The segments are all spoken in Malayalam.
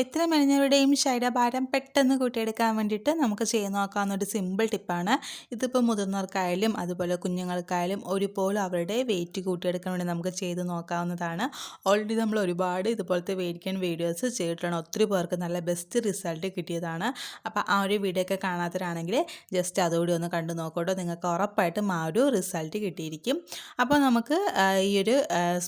എത്ര മെനഞ്ഞവരുടെയും ശരീരഭാരം പെട്ടെന്ന് കൂട്ടിയെടുക്കാൻ വേണ്ടിയിട്ട് നമുക്ക് ചെയ്ത് നോക്കാവുന്ന ഒരു സിമ്പിൾ ടിപ്പാണ് ഇതിപ്പോൾ മുതിർന്നവർക്കായാലും അതുപോലെ കുഞ്ഞുങ്ങൾക്കായാലും ഒരുപോലെ അവരുടെ വെയിറ്റ് കൂട്ടിയെടുക്കാൻ വേണ്ടി നമുക്ക് ചെയ്ത് നോക്കാവുന്നതാണ്. ഓൾറെഡി നമ്മൾ ഒരുപാട് ഇതുപോലത്തെ വെയിറ്റ് വീഡിയോസ് ചെയ്തിട്ടാണ് ഒത്തിരി പേർക്ക് നല്ല ബെസ്റ്റ് റിസൾട്ട് കിട്ടിയതാണ്. അപ്പോൾ ആ ഒരു വീഡിയോ ഒക്കെ കാണാത്തവരാണെങ്കിൽ ജസ്റ്റ് അതുകൂടി ഒന്ന് കണ്ടു നോക്കോട്ടോ നിങ്ങൾക്ക് ഉറപ്പായിട്ടും ആ ഒരു റിസൾട്ട് കിട്ടിയിരിക്കും. അപ്പോൾ നമുക്ക് ഈ ഒരു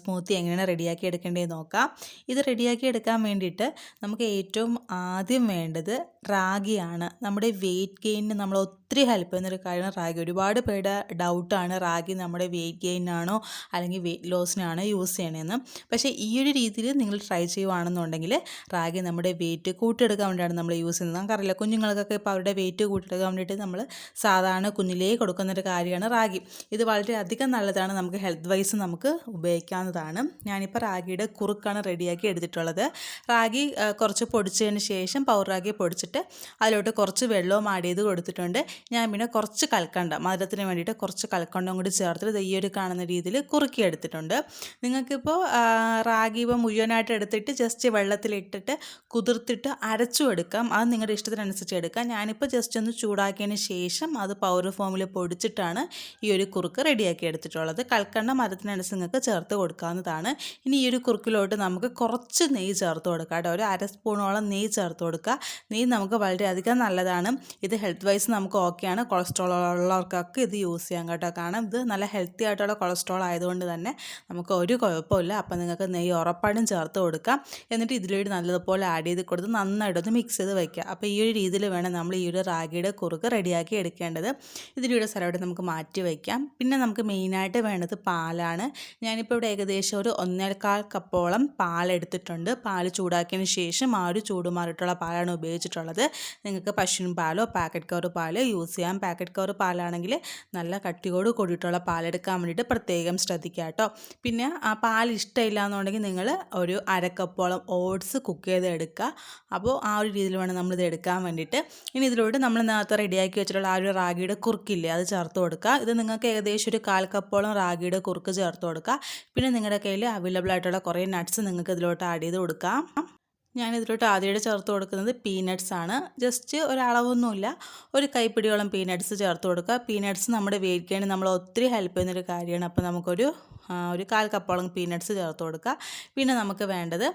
സ്മൂത്തി എങ്ങനെയാണ് റെഡിയാക്കി എടുക്കേണ്ടതെന്ന് നോക്കാം. ഇത് റെഡിയാക്കി എടുക്കാൻ വേണ്ടിയിട്ട് നമുക്ക് നമുക്ക് ഏറ്റവും ആദ്യം വേണ്ടത് റാഗിയാണ്. നമ്മുടെ വെയിറ്റ് ഗെയിനിന് നമ്മൾ ഒത്തിരി ഹെൽപ്പ് ചെയ്യുന്നൊരു കാര്യമാണ് റാഗി. ഒരുപാട് പേരുടെ ഡൗട്ടാണ് റാഗി നമ്മുടെ വെയിറ്റ് ഗെയിനാണോ അല്ലെങ്കിൽ വെയിറ്റ് ലോസിനാണോ യൂസ് ചെയ്യണമെന്ന് പക്ഷേ ഈ ഒരു രീതിയിൽ നിങ്ങൾ ട്രൈ ചെയ്യുവാണെന്നുണ്ടെങ്കിൽ റാഗി നമ്മുടെ വെയിറ്റ് കൂട്ടിയെടുക്കാൻ വേണ്ടിയാണ് നമ്മൾ യൂസ് ചെയ്യുന്നത്. നമുക്കറിയില്ല കുഞ്ഞുങ്ങൾക്കൊക്കെ ഇപ്പോൾ അവരുടെ വെയിറ്റ് കൂട്ടിയെടുക്കാൻ വേണ്ടിയിട്ട് നമ്മൾ സാധാരണ കുഞ്ഞിലേ കൊടുക്കുന്നൊരു കാര്യമാണ് റാഗി. ഇത് വളരെ അധികം നല്ലതാണ്. നമുക്ക് ഹെൽത്ത് വൈസ് നമുക്ക് ഉപയോഗിക്കാവുന്നതാണ്. ഞാനിപ്പോൾ റാഗിയുടെ കുറുക്കാണ് റെഡിയാക്കി എടുത്തിട്ടുള്ളത്. റാഗി കുറച്ച് പൊടിച്ചതിന് ശേഷം പൗർ റാഗി പൊടിച്ചിട്ട് അതിലോട്ട് കുറച്ച് വെള്ളവും ആഡ് ചെയ്ത് കൊടുത്തിട്ടുണ്ട്. ഞാൻ പിന്നെ കുറച്ച് കൽക്കണ്ട മധുരത്തിന് വേണ്ടിയിട്ട് കുറച്ച് കൽക്കണ്ടം കൂടി ചേർത്തിട്ട് ഈ ഒരു കാണുന്ന രീതിയിൽ കുറുക്കി എടുത്തിട്ടുണ്ട്. നിങ്ങൾക്കിപ്പോൾ റാഗി ഇപ്പോൾ മുഴുവനായിട്ട് എടുത്തിട്ട് ജസ്റ്റ് വെള്ളത്തിലിട്ടിട്ട് കുതിർത്തിട്ട് അരച്ചു എടുക്കാം. അത് നിങ്ങളുടെ ഇഷ്ടത്തിനനുസരിച്ച് എടുക്കാം. ഞാനിപ്പോൾ ജസ്റ്റ് ഒന്ന് ചൂടാക്കിയതിന് ശേഷം അത് പൗഡർ ഫോമിൽ പൊടിച്ചിട്ടാണ് ഈ ഒരു കുറുക്ക് റെഡിയാക്കി എടുത്തിട്ടുള്ളത്. കൽക്കണ്ട മരത്തിനനുസരിച്ച് നിങ്ങൾക്ക് ചേർത്ത് കൊടുക്കാവുന്നതാണ്. ഇനി ഈ ഒരു കുറുക്കിലോട്ട് നമുക്ക് കുറച്ച് നെയ്യ് ചേർത്ത് കൊടുക്കാം കേട്ടോ. ഒരു അര സ്പൂണോളം നെയ്യ് ചേർത്ത് കൊടുക്കുക നെയ്യ് നമുക്ക് വളരെയധികം നല്ലതാണ്. ഇത് ഹെൽത്ത് വൈസ് നമുക്ക് ഓക്കെയാണ്. കൊളസ്ട്രോൾ ഉള്ളവർക്കൊക്കെ ഇത് യൂസ് ചെയ്യാം കേട്ടോ. കാരണം ഇത് നല്ല ഹെൽത്തി ആയിട്ടുള്ള കൊളസ്ട്രോൾ ആയതുകൊണ്ട് തന്നെ നമുക്ക് ഒരു കുഴപ്പമില്ല. അപ്പം നിങ്ങൾക്ക് നെയ്യ് ഉറപ്പായിട്ടും ചേർത്ത് കൊടുക്കാം. എന്നിട്ട് ഇതിലൂടെ നല്ലതുപോലെ ആഡ് ചെയ്ത് കൊടുത്ത് നന്നായിട്ടൊന്ന് മിക്സ് ചെയ്ത് വയ്ക്കുക അപ്പോൾ ഈ ഒരു രീതിയിൽ വേണം നമ്മൾ ഈ ഒരു റാഗിയുടെ കുറുക്ക് റെഡിയാക്കി എടുക്കേണ്ടത്. ഇതിലൂടെ സ്ഥലമായിട്ട് നമുക്ക് മാറ്റി വയ്ക്കാം പിന്നെ നമുക്ക് മെയിനായിട്ട് വേണ്ടത് പാലാണ്. ഞാനിപ്പോൾ ഇവിടെ ഏകദേശം ഒരു ഒന്നേക്കാൽ കപ്പോളം പാലെടുത്തിട്ടുണ്ട് പാൽ ചൂടാക്കിയതിന് ശേഷം ആ ഒരു ചൂടുമാറിയിട്ടുള്ള പാലാണ് ഉപയോഗിച്ചിട്ടുള്ളത്. നിങ്ങൾക്ക് പശുവിൻ പാലോ പാക്കറ്റ് കവർ പാൽ യൂസ് ചെയ്യാം പാക്കറ്റ് കവർ പാലാണെങ്കിൽ നല്ല കട്ടിയോട് കൂടിയിട്ടുള്ള പാലെടുക്കാൻ വേണ്ടിയിട്ട് പ്രത്യേകം ശ്രദ്ധിക്കുക കേട്ടോ. പിന്നെ ആ പാൽ ഇഷ്ടമില്ല എന്നുണ്ടെങ്കിൽ നിങ്ങൾ ഒരു അരക്കപ്പോളം ഓട്സ് കുക്ക് ചെയ്ത് എടുക്കുക അപ്പോൾ ആ ഒരു രീതിയിൽ വേണം നമ്മളിത് എടുക്കാൻ വേണ്ടിയിട്ട്. ഇനി ഇതിലോട്ട് നമ്മൾ നേരത്തെ റെഡിയാക്കി വെച്ചിട്ടുള്ള ആ ഒരു റാഗിയുടെ കുറുക്കില്ലേ അത് ചേർത്ത് കൊടുക്കുക. ഇത് നിങ്ങൾക്ക് ഏകദേശം ഒരു കാൽ കപ്പോളം റാഗിയുടെ കുറുക്ക് ചേർത്ത് കൊടുക്കുക. പിന്നെ നിങ്ങളുടെ കയ്യിൽ അവൈലബിൾ ആയിട്ടുള്ള കുറേ നട്ട്സ് നിങ്ങൾക്ക് ഇതിലോട്ട് ആഡ് ചെയ്ത് കൊടുക്കാം. ഞാൻ ഇതിലോട്ട് ആദ്യമായിട്ട് ചേർത്ത് കൊടുക്കുന്നത് പീനട്ട്സ് ആണ്. ജസ്റ്റ് ഒരളവൊന്നുമില്ല. ഒരു കൈപ്പിടിയോളം പീനട്ട്സ് ചേർത്ത് കൊടുക്കുക. പീനട്ട്സ് നമ്മുടെ വെയിറ്റ് ഗെയിൻ നമ്മളെ ഒത്തിരി ഹെൽപ്പ് ചെയ്യുന്നൊരു കാര്യമാണ്. അപ്പോൾ നമുക്കൊരു ഒരു കാൽ കപ്പോളം പീനട്ട്സ് ചേർത്ത് കൊടുക്കുക. പിന്നെ നമുക്ക് വേണ്ടത്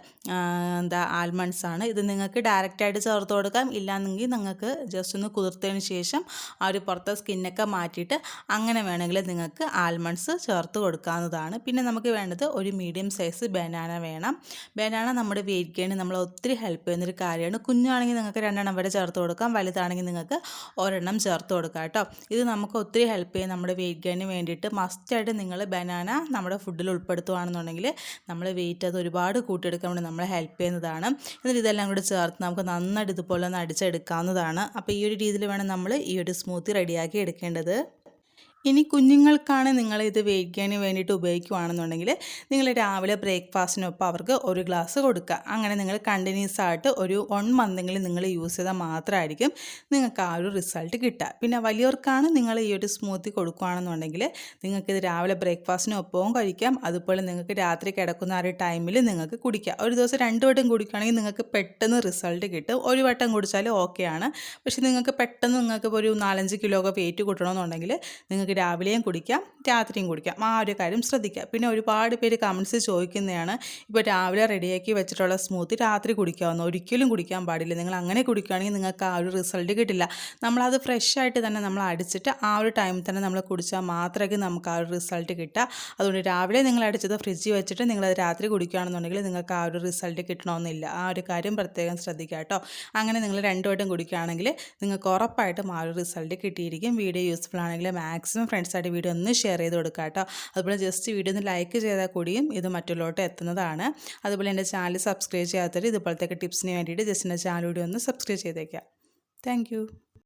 എന്താ ആൽമണ്ട്സ് ആണ്. ഇത് നിങ്ങൾക്ക് ഡയറക്റ്റായിട്ട് ചേർത്ത് കൊടുക്കാം. ഇല്ലാന്നെങ്കിൽ നിങ്ങൾക്ക് ജസ്റ്റ് ഒന്ന് കുതിർത്തതിന് ശേഷം ആ ഒരു പുറത്തെ സ്കിന്നൊക്കെ മാറ്റിയിട്ട് അങ്ങനെ വേണമെങ്കിൽ നിങ്ങൾക്ക് ആൽമണ്ട്സ് ചേർത്ത് കൊടുക്കാവുന്നതാണ്. പിന്നെ നമുക്ക് വേണ്ടത് ഒരു മീഡിയം സൈസ് ബനാന വേണം. ബനാന നമ്മുടെ വെയിറ്റ് ഗെയിൻ നമ്മളെ ഒത്തിരി ഹെൽപ്പ് ചെയ്യുന്നൊരു കാര്യമാണ്. കുഞ്ഞാണെങ്കിൽ നിങ്ങൾക്ക് രണ്ടെണ്ണം വരെ ചേർത്ത് കൊടുക്കാം. വലുതാണെങ്കിൽ നിങ്ങൾക്ക് ഒരെണ്ണം ചേർത്ത് കൊടുക്കാം കേട്ടോ. ഇത് നമുക്ക് ഒത്തിരി ഹെൽപ്പ് ചെയ്യും നമ്മുടെ വെയിറ്റ് ഗെയിനിന് വേണ്ടിയിട്ട് മസ്റ്റായിട്ട് നിങ്ങൾ ബനാന നമ്മുടെ ഫുഡിൽ ഉൾപ്പെടുത്തുകയാണെന്നുണ്ടെങ്കിൽ നമ്മൾ വെയിറ്റ് അത് ഒരുപാട് കൂട്ടിയെടുക്കാൻ വേണ്ടി നമ്മളെ ഹെൽപ്പ് ചെയ്യുന്നതാണ്. എന്നിട്ട് ഇതെല്ലാം കൂടി ചേർത്ത് നമുക്ക് നന്നായിട്ട് ഇതുപോലെ ഒന്ന് അടിച്ചെടുക്കാവുന്നതാണ്. അപ്പോൾ ഈ ഒരു രീതിയിൽ വേണം നമ്മൾ ഈ ഒരു സ്മൂത്തി റെഡിയാക്കി എടുക്കേണ്ടത്. ഇനി കുഞ്ഞുങ്ങൾക്കാണ് നിങ്ങൾ ഇത് വേവിക്കാന് വേണ്ടിയിട്ട് ഉപയോഗിക്കുകയാണെന്നുണ്ടെങ്കിൽ നിങ്ങൾ രാവിലെ ബ്രേക്ക്ഫാസ്റ്റിനൊപ്പം അവർക്ക് ഒരു ഗ്ലാസ് കൊടുക്കുക. അങ്ങനെ നിങ്ങൾ കണ്ടിന്യൂസ് ആയിട്ട് ഒരു വൺ മന്തെങ്കിലും നിങ്ങൾ യൂസ് ചെയ്താൽ മാത്രമായിരിക്കും നിങ്ങൾക്ക് ആ ഒരു റിസൾട്ട് കിട്ടുക. പിന്നെ വലിയവർക്കാണ് നിങ്ങൾ ഈ ഒരു സ്മൂത്തി കൊടുക്കുകയാണെന്നുണ്ടെങ്കിൽ നിങ്ങൾക്കിത് രാവിലെ ബ്രേക്ക്ഫാസ്റ്റിനൊപ്പവും കഴിക്കാം. അതുപോലെ നിങ്ങൾക്ക് രാത്രി കിടക്കുന്ന ആ ഒരു ടൈമിൽ നിങ്ങൾക്ക് കുടിക്കാം. ഒരു ദിവസം രണ്ട് വട്ടം കുടിക്കുകയാണെങ്കിൽ നിങ്ങൾക്ക് പെട്ടെന്ന് റിസൾട്ട് കിട്ടും. ഒരു വട്ടം കുടിച്ചാൽ ഓക്കെയാണ് പക്ഷേ നിങ്ങൾക്ക് പെട്ടെന്ന് നിങ്ങൾക്ക് ഒരു നാലഞ്ച് കിലോ ഒക്കെ വെയിറ്റ് കൂട്ടണമെന്നുണ്ടെങ്കിൽ നിങ്ങൾക്ക് നമുക്ക് രാവിലെയും കുടിക്കാം രാത്രിയും കുടിക്കാം. ആ ഒരു കാര്യം ശ്രദ്ധിക്കുക. പിന്നെ ഒരുപാട് പേര് കമൻസ് ചോദിക്കുന്നതാണ് ഇപ്പോൾ രാവിലെ റെഡിയാക്കി വെച്ചിട്ടുള്ള സ്മൂത്ത് രാത്രി കുടിക്കാവുന്ന ഒരിക്കലും കുടിക്കാൻ പാടില്ല. നിങ്ങൾ അങ്ങനെ കുടിക്കുകയാണെങ്കിൽ നിങ്ങൾക്ക് ആ ഒരു റിസൾട്ട് കിട്ടില്ല. നമ്മളത് ഫ്രഷ് ആയിട്ട് തന്നെ നമ്മൾ അടിച്ചിട്ട് ആ ഒരു ടൈമിൽ തന്നെ നമ്മൾ കുടിച്ചാൽ മാത്രമേ നമുക്ക് ആ ഒരു റിസൾട്ട് കിട്ടുക അതുകൊണ്ട് രാവിലെ നിങ്ങൾ അടിച്ചത് ഫ്രിഡ്ജിൽ വെച്ചിട്ട് നിങ്ങളത് രാത്രി കുടിക്കുകയാണെന്നുണ്ടെങ്കിൽ നിങ്ങൾക്ക് ആ ഒരു റിസൾട്ട് കിട്ടണമെന്നില്ല. ആ ഒരു കാര്യം പ്രത്യേകം ശ്രദ്ധിക്കുക കേട്ടോ. അങ്ങനെ നിങ്ങൾ രണ്ടു വട്ടം കുടിക്കുകയാണെങ്കിൽ നിങ്ങൾക്ക് ഉറപ്പായിട്ടും ആ ഒരു റിസൾട്ട് കിട്ടിയിരിക്കും. വീഡിയോ യൂസ്ഫുൾ ആണെങ്കിൽ മാക്സിമം മാക്സിമം ഫ്രണ്ട്സായിട്ട് വീഡിയോ ഒന്ന് ഷെയർ ചെയ്ത് കൊടുക്കുക കേട്ടോ. അതുപോലെ ജസ്റ്റ് വീഡിയോ ഒന്ന് ലൈക്ക് ചെയ്താൽ കൂടിയും ഇത് മറ്റുള്ളവരോട്ട് എത്തുന്നതാണ്. അതുപോലെ എന്റെ ചാനൽ സബ്സ്ക്രൈബ് ചെയ്യാത്തവർ ഇതുപോലത്തെ ടിപ്സിന് വേണ്ടിയിട്ട് ജസ്റ്റ് എന്റെ ചാനൽ വീഡിയോ ഒന്ന് സബ്സ്ക്രൈബ് ചെയ്തേക്കാം താങ്ക്